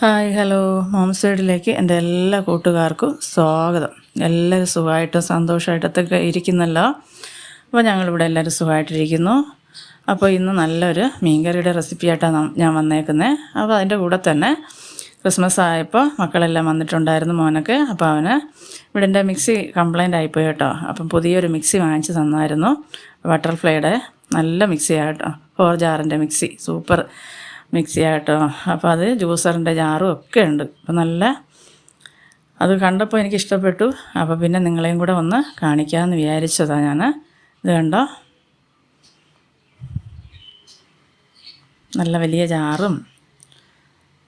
Hi hello. Mom സൈഡിലേക്ക് എന്റെ എല്ലാ കൂട്ടുകാർക്കും സ്വാഗതം. എല്ലാവരും സുഖമായിട്ടും സന്തോഷമായിട്ടൊക്കെ ഇരിക്കുന്നല്ലോ. അപ്പോൾ ഞങ്ങളിവിടെ എല്ലാവരും സുഖമായിട്ടിരിക്കുന്നു. അപ്പോൾ ഇന്ന് നല്ലൊരു മീൻകറിയുടെ റെസിപ്പിയായിട്ടാണ് ഞാൻ വന്നേക്കുന്നത് അപ്പോൾ അതിന്റെ കൂടെ തന്നെ ക്രിസ്മസ് ആയപ്പോൾ മക്കളെല്ലാം വന്നിട്ടുണ്ടായിരുന്നു മോനൊക്കെ. അപ്പോൾ അവന് ഇവിടെ എന്റെ മിക്സി കംപ്ലൈന്റ് ആയിപ്പോയി കേട്ടോ. അപ്പം പുതിയൊരു മിക്സി വാങ്ങിച്ച് തന്നായിരുന്നു. ബട്ടർഫ്ലൈയുടെ നല്ല മിക്സി മിക്സിയാട്ടോ ഫോർ ജാറിന്റെ മിക്സി. സൂപ്പർ. മിക്സി ആയിട്ടോ അപ്പോൾ അത് ജ്യൂസറിന്റെ ജാറും ഒക്കെ ഉണ്ട്. അപ്പോൾ നല്ല അത് കണ്ടപ്പോൾ എനിക്ക് ഇഷ്ടപ്പെട്ടു അപ്പോൾ പിന്നെ നിങ്ങളെയും കൂടെ ഒന്ന് കാണിക്കാമെന്ന് വിചാരിച്ചതാണ് ഞാൻ ഇത് കണ്ടോ? നല്ല വലിയ ജാറും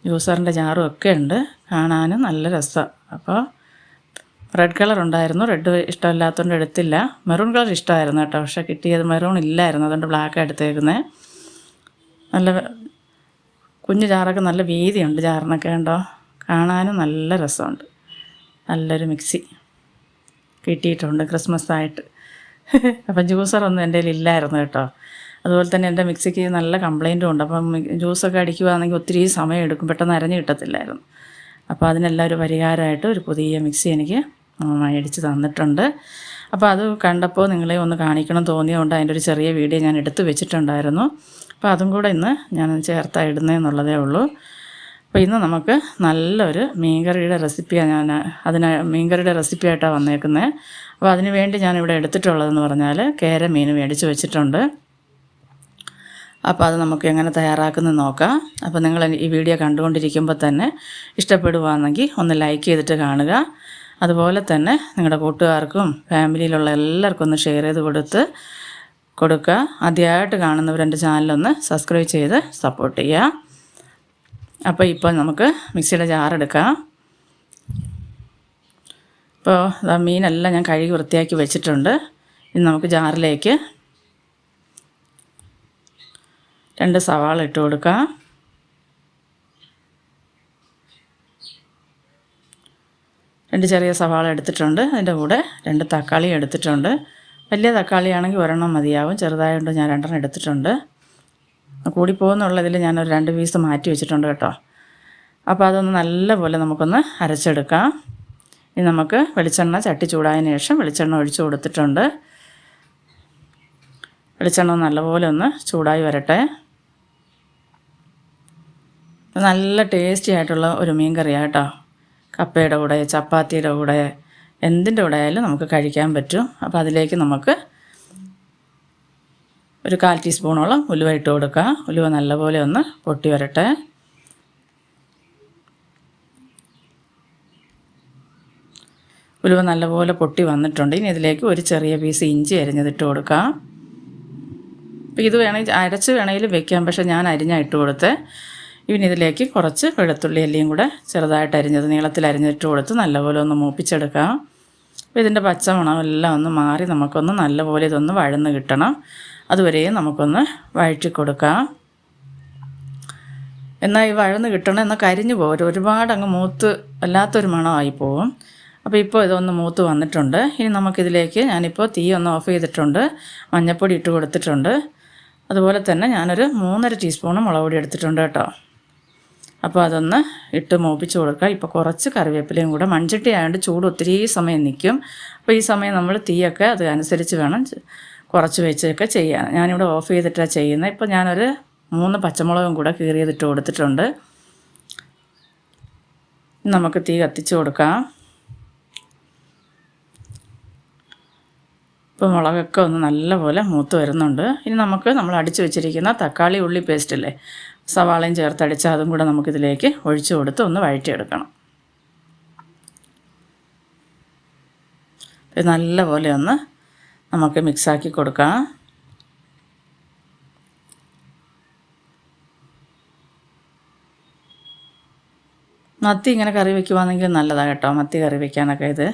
ജ്യൂസറിന്റെ ജാറും ഒക്കെ ഉണ്ട്. കാണാനും നല്ല രസം. അപ്പോൾ റെഡ് കളർ ഉണ്ടായിരുന്നു. റെഡ് ഇഷ്ടമില്ലാത്തതുകൊണ്ട് എടുത്തില്ല. മെറൂൺ കളർ ഇഷ്ടമായിരുന്നു കേട്ടോ. പക്ഷേ കിട്ടിയത് മെറൂൺ ഇല്ലായിരുന്നു. അതുകൊണ്ട് ബ്ലാക്ക് എടുത്തേക്കുന്നത് നല്ല കുഞ്ഞു ചാറൊക്കെ നല്ല വീതിയുണ്ട് ചാറിനൊക്കെ ഉണ്ടോ കാണാനും നല്ല രസമുണ്ട്. നല്ലൊരു മിക്സി കിട്ടിയിട്ടുണ്ട് ക്രിസ്മസ് ആയിട്ട് അപ്പം ജ്യൂസറൊന്നും എന്റെ ഇല്ലായിരുന്നു കേട്ടോ. അതുപോലെ തന്നെ എന്റെ മിക്സിക്ക് നല്ല കംപ്ലൈന്റും ഉണ്ട്. അപ്പം ജ്യൂസൊക്കെ അടിക്കുകയാണെങ്കിൽ ഒത്തിരി സമയം എടുക്കും. പെട്ടെന്ന് അരഞ്ഞു കിട്ടത്തില്ലായിരുന്നു. അപ്പോൾ അതിനെല്ലാം ഒരു പരിഹാരമായിട്ട് ഒരു പുതിയ മിക്സി എനിക്ക് മേടിച്ച് തന്നിട്ടുണ്ട്. അപ്പോൾ അത് കണ്ടപ്പോൾ നിങ്ങളെ ഒന്ന് കാണിക്കണം തോന്നിയതുകൊണ്ട് അതിന്റെ ഒരു ചെറിയ വീഡിയോ ഞാൻ എടുത്തു വെച്ചിട്ടുണ്ടായിരുന്നു. അപ്പോൾ അതും കൂടെ ഇന്ന് ഞാൻ ചേർത്താ ഇടുന്നതെന്നുള്ളതേ ഉള്ളൂ. അപ്പോൾ ഇന്ന് നമുക്ക് നല്ലൊരു മീൻകറിയുടെ റെസിപ്പിയാണ് ഞാൻ അതിന് മീൻകറിയുടെ റെസിപ്പിയായിട്ടാണ് വന്നേക്കുന്നത് അപ്പോൾ അതിന് വേണ്ടി ഞാനിവിടെ എടുത്തിട്ടുള്ളതെന്ന് പറഞ്ഞാൽ കേര മീൻ മേടിച്ച് വെച്ചിട്ടുണ്ട്. അപ്പോൾ അത് നമുക്ക് എങ്ങനെ തയ്യാറാക്കുന്നത് നോക്കാം. അപ്പോൾ നിങ്ങൾ ഈ വീഡിയോ കണ്ടുകൊണ്ടിരിക്കുമ്പോൾ തന്നെ ഇഷ്ടപ്പെടുവാണെങ്കിൽ ഒന്ന് ലൈക്ക് ചെയ്തിട്ട് കാണുക. അതുപോലെ തന്നെ നിങ്ങളുടെ കൂട്ടുകാർക്കും ഫാമിലിയിലുള്ള എല്ലാവർക്കും ഒന്ന് ഷെയർ ചെയ്ത് കൊടുത്ത് കൊടുക്കുക. ആദ്യമായിട്ട് കാണുന്നവർ എന്റെ ചാനലൊന്ന് സബ്സ്ക്രൈബ് ചെയ്ത് സപ്പോർട്ട് ചെയ്യുക. അപ്പോൾ ഇപ്പോൾ നമുക്ക് മിക്സിയുടെ ജാറെടുക്കാം ഇപ്പോൾ മീനെല്ലാം ഞാൻ കഴുകി വൃത്തിയാക്കി വെച്ചിട്ടുണ്ട്. ഇനി നമുക്ക് ജാറിലേക്ക് രണ്ട് സവാള ഇട്ട് കൊടുക്കാം. രണ്ട് ചെറിയ സവാള എടുത്തിട്ടുണ്ട്. അതിന്റെ കൂടെ രണ്ട് തക്കാളി എടുത്തിട്ടുണ്ട്. വലിയ തക്കാളിയാണെങ്കിൽ ഒരെണ്ണം മതിയാവും. ചെറുതായതുകൊണ്ട് ഞാൻ രണ്ടെണ്ണം എടുത്തിട്ടുണ്ട്. കൂടിപ്പോകുന്നുള്ളതിൽ ഞാനൊരു രണ്ട് പീസ് മാറ്റി വെച്ചിട്ടുണ്ട് കേട്ടോ. അപ്പോൾ അതൊന്ന് നല്ലപോലെ നമുക്കൊന്ന് അരച്ചെടുക്കാം. ഇനി നമുക്ക് വെളിച്ചെണ്ണ ചട്ടി ചൂടായതിന് ശേഷം വെളിച്ചെണ്ണ ഒഴിച്ചു കൊടുത്തിട്ടുണ്ട്. വെളിച്ചെണ്ണ നല്ലപോലെ ഒന്ന് ചൂടായി വരട്ടെ. നല്ല ടേസ്റ്റി ആയിട്ടുള്ള ഒരു മീൻ കറിയാണ് കേട്ടോ. കപ്പയുടെ കൂടെ ചപ്പാത്തിയുടെ കൂടെ എന്തിന്റെ കൂടെ ആയാലും നമുക്ക് കഴിക്കാൻ പറ്റും. അപ്പോൾ അതിലേക്ക് നമുക്ക് ഒരു കാൽ ടീസ്പൂണോളം ഉലുവ ഇട്ട് കൊടുക്കുക ഉലുവ നല്ലപോലെ ഒന്ന് പൊട്ടി വരട്ടെ. ഉലുവ നല്ലപോലെ പൊട്ടി വന്നിട്ടുണ്ട്. ഇനി ഇതിലേക്ക് ഒരു ചെറിയ പീസ് ഇഞ്ചി അരിഞ്ഞതിട്ട് കൊടുക്കാം. അപ്പോൾ ഇത് വേണമെങ്കിൽ അരച്ച് വേണമെങ്കിലും വെക്കാം. പക്ഷേ ഞാൻ അരിഞ്ഞ ഇട്ട് കൊടുത്തേ ഇനി ഇതിലേക്ക് കുറച്ച് വെളുത്തുള്ളി അല്ലിയും കൂടെ ചെറുതായിട്ട് അരിഞ്ഞത് നീളത്തിൽ അരിഞ്ഞിട്ട് കൊടുത്ത് നല്ലപോലെ ഒന്ന് മൂപ്പിച്ചെടുക്കാം. അപ്പോൾ ഇതിന്റെ പച്ചമണം എല്ലാം ഒന്ന് മാറി നമുക്കൊന്ന് നല്ലപോലെ ഇതൊന്ന് വഴന്ന് കിട്ടണം. അതുവരെയും നമുക്കൊന്ന് വഴറ്റി കൊടുക്കാം. എന്നാൽ ഈ വഴന്ന് കിട്ടണം എന്നാൽ കരിഞ്ഞു പോകും. ഒരുപാട് അങ്ങ് മൂത്ത് അല്ലാത്തൊരു മണമായി പോവും അപ്പോൾ ഇപ്പോൾ ഇതൊന്ന് മൂത്ത് വന്നിട്ടുണ്ട്. ഇനി നമുക്കിതിലേക്ക് ഞാനിപ്പോൾ തീ ഒന്ന് ഓഫ് ചെയ്തിട്ടുണ്ട്. മഞ്ഞൾപ്പൊടി ഇട്ട് കൊടുത്തിട്ടുണ്ട്. അതുപോലെ തന്നെ ഞാനൊരു മൂന്നര ടീസ്പൂൺ മുളക് പൊടി എടുത്തിട്ടുണ്ട് കേട്ടോ. അപ്പോൾ അതൊന്ന് ഇട്ട് മൂപ്പിച്ച് കൊടുക്കുക. ഇപ്പോൾ കുറച്ച് കറിവേപ്പിലയും കൂടെ മൺചട്ടി ആയതുകൊണ്ട് ചൂട് ഒത്തിരി സമയം നിൽക്കും അപ്പോൾ ഈ സമയം നമ്മൾ തീയൊക്കെ അത് അനുസരിച്ച് വേണം കുറച്ച് വെച്ചൊക്കെ ചെയ്യാൻ. ഞാനിവിടെ ഓഫ് ചെയ്തിട്ടാണ് ചെയ്യുന്നത്. ഇപ്പോൾ ഞാനൊരു മൂന്ന് പച്ചമുളകും കൂടെ കീറിയതിട്ട് കൊടുത്തിട്ടുണ്ട്. നമുക്ക് തീ കത്തിച്ച് കൊടുക്കാം. ഇപ്പോൾ മുളകൊക്കെ ഒന്ന് നല്ലപോലെ മൂത്ത് വരുന്നുണ്ട്. ഇനി നമുക്ക് നമ്മൾ അടിച്ചു വെച്ചിരിക്കുന്ന തക്കാളി ഉള്ളി പേസ്റ്റില്ലേ സവാളയും ചേർത്തടിച്ച് അതും കൂടെ നമുക്കിതിലേക്ക് ഒഴിച്ചു കൊടുത്ത് ഒന്ന് വഴറ്റിയെടുക്കണം. ഇത് നല്ലപോലെ ഒന്ന് നമുക്ക് മിക്സാക്കി കൊടുക്കാം. മത്തി ഇങ്ങനെ കറി വയ്ക്കുവാണെങ്കിൽ നല്ലതാണ് കേട്ടോ. മത്തി കറി വയ്ക്കാനൊക്കെ ഇത്.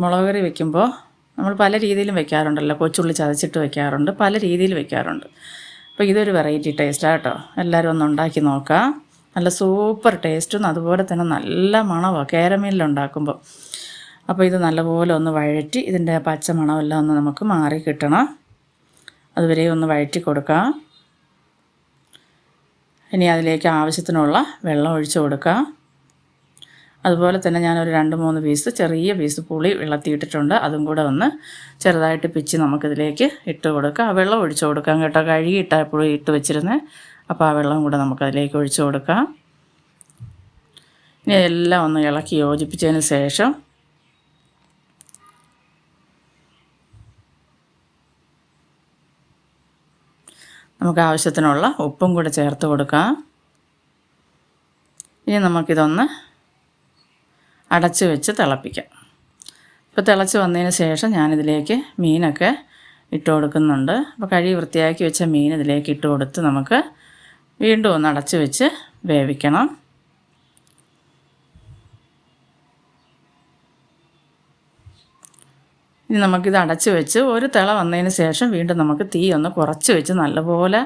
മുളക് കറി വയ്ക്കുമ്പോൾ നമ്മൾ പല രീതിയിലും വെക്കാറുണ്ടല്ലോ. കൊച്ചുള്ളി ചതച്ചിട്ട് വെക്കാറുണ്ട്. പല രീതിയിൽ വെക്കാറുണ്ട്. അപ്പോൾ ഇതൊരു വെറൈറ്റി ടേസ്റ്റാണ് കേട്ടോ എല്ലാവരും ഒന്ന് ഉണ്ടാക്കി നോക്കുക നല്ല സൂപ്പർ ടേസ്റ്റും അതുപോലെ തന്നെ നല്ല മണമാണ് കേരമീനിലുണ്ടാക്കുമ്പോൾ അപ്പോൾ ഇത് നല്ലപോലെ ഒന്ന് വഴറ്റി ഇതിന്റെ പച്ച മണമെല്ലാം ഒന്ന് നമുക്ക് മാറി കിട്ടണം. അതുവരെ ഒന്ന് വഴറ്റി കൊടുക്കാം. ഇനി അതിലേക്ക് ആവശ്യത്തിനുള്ള വെള്ളം ഒഴിച്ച് കൊടുക്കാം. അതുപോലെ തന്നെ ഞാനൊരു രണ്ട് മൂന്ന് പീസ് ചെറിയ പീസ് പുളി വെള്ളത്തിയിട്ടിട്ടുണ്ട് അതും കൂടെ ഒന്ന് ചെറുതായിട്ട് പിച്ച് നമുക്കിതിലേക്ക് ഇട്ട് കൊടുക്കുക ആ വെള്ളം ഒഴിച്ചു കൊടുക്കാം കേട്ടോ. കഴുകിയിട്ടാണ് പുളി ഇട്ട് വെച്ചിരുന്നത് അപ്പോൾ ആ വെള്ളം കൂടെ നമുക്കതിലേക്ക് ഒഴിച്ചു കൊടുക്കാം. ഇനി എല്ലാം ഒന്ന് ഇളക്കി യോജിപ്പിച്ചതിന് ശേഷം നമുക്ക് ആവശ്യത്തിനുള്ള ഉപ്പും കൂടെ ചേർത്ത് കൊടുക്കാം. ഇനി നമുക്കിതൊന്ന് അടച്ച് വെച്ച് തിളപ്പിക്കാം. ഇപ്പോൾ തിളച്ച് വന്നതിന് ശേഷം ഞാനിതിലേക്ക് മീനൊക്കെ ഇട്ട് കൊടുക്കുന്നുണ്ട്. അപ്പോൾ കഴുകി വൃത്തിയാക്കി വെച്ച മീൻ ഇതിലേക്ക് ഇട്ട് കൊടുത്ത് നമുക്ക് വീണ്ടും ഒന്ന് അടച്ച് വെച്ച് വേവിക്കണം. ഇനി നമുക്കിത് അടച്ച് വെച്ച് ഒരു തിള വന്നതിന് ശേഷം വീണ്ടും നമുക്ക് തീ ഒന്ന് കുറച്ച് വെച്ച് നല്ലപോലെ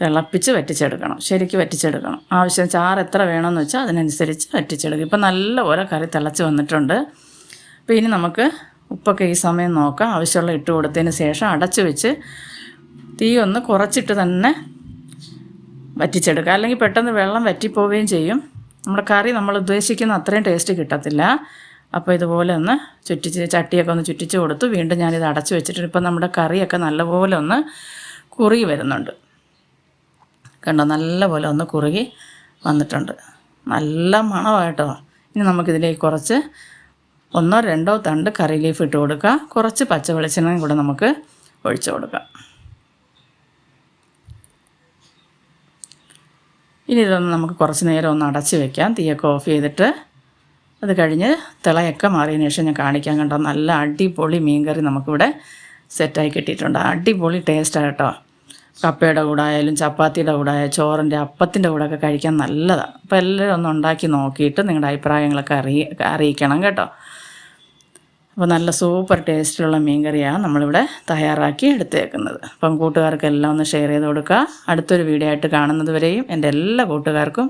തിളപ്പിച്ച് വറ്റിച്ചെടുക്കണം. ശരിക്ക് വറ്റിച്ചെടുക്കണം. ആവശ്യം ചാറ് എത്ര വേണമെന്ന് വെച്ചാൽ അതിനനുസരിച്ച് വറ്റിച്ചെടുക്കും. ഇപ്പം നല്ലപോലെ കറി തിളച്ച് വന്നിട്ടുണ്ട്. അപ്പോൾ ഇനി നമുക്ക് ഉപ്പൊക്കെ ഈ സമയം നോക്കാം. ആവശ്യമുള്ള ഇട്ട് കൊടുത്തതിന് ശേഷം അടച്ചു വെച്ച് തീ ഒന്ന് കുറച്ചിട്ട് തന്നെ വറ്റിച്ചെടുക്കുക. അല്ലെങ്കിൽ പെട്ടെന്ന് വെള്ളം വറ്റിപ്പോവുകയും ചെയ്യും. നമ്മുടെ കറി നമ്മൾ ഉദ്ദേശിക്കുന്ന അത്രയും ടേസ്റ്റ് കിട്ടത്തില്ല. അപ്പോൾ ഇതുപോലെ ഒന്ന് ചുറ്റിച്ച് ചട്ടിയൊക്കെ ഒന്ന് ചുറ്റിച്ച് കൊടുത്തു. വീണ്ടും ഞാനിത് അടച്ചു വെച്ചിട്ട് ഇപ്പം നമ്മുടെ കറിയൊക്കെ നല്ലപോലെ ഒന്ന് കുറി വരുന്നുണ്ട്. കണ്ടോ? നല്ലപോലെ ഒന്ന് കുറുകി വന്നിട്ടുണ്ട്. നല്ല മണമായിട്ടോ. ഇനി നമുക്കിതിലേക്ക് കുറച്ച് ഒന്നോ രണ്ടോ തണ്ട് കറി ലീഫ് ഇട്ട് കൊടുക്കുക കുറച്ച് പച്ച വെളിച്ചെണ്ണയും കൂടെ നമുക്ക് ഒഴിച്ചു കൊടുക്കാം. ഇനി ഇതൊന്ന് നമുക്ക് കുറച്ച് നേരം ഒന്ന് അടച്ച് വെക്കാം. തീയൊക്കെ ഓഫ് ചെയ്തിട്ട് അത് കഴിഞ്ഞ് തിളയൊക്കെ മാറിയതിന് ശേഷം ഞാൻ കാണിക്കാൻ കണ്ടോ? നല്ല അടിപൊളി മീൻകറി നമുക്കിവിടെ സെറ്റായി കിട്ടിയിട്ടുണ്ട്. അടിപൊളി ടേസ്റ്റാണ് കേട്ടോ. കപ്പയുടെ കൂടെ ആയാലും ചപ്പാത്തിയുടെ കൂടെ ആയാലും ചോറിന്റെ അപ്പത്തിന്റെ കൂടെ ഒക്കെ കഴിക്കാൻ നല്ലതാണ്. അപ്പോൾ എല്ലാവരും ഒന്ന് ഉണ്ടാക്കി നോക്കിയിട്ട് നിങ്ങളുടെ അഭിപ്രായങ്ങളൊക്കെ അറിയി അറിയിക്കണം കേട്ടോ. അപ്പോൾ നല്ല സൂപ്പർ ടേസ്റ്റിലുള്ള മീൻകറിയാണ് നമ്മളിവിടെ തയ്യാറാക്കി എടുത്തേക്കുന്നത്. അപ്പം കൂട്ടുകാർക്കെല്ലാം ഒന്ന് ഷെയർ ചെയ്ത് കൊടുക്കുക. അടുത്തൊരു വീഡിയോ ആയിട്ട് കാണുന്നത് വരെയും എന്റെ എല്ലാ കൂട്ടുകാർക്കും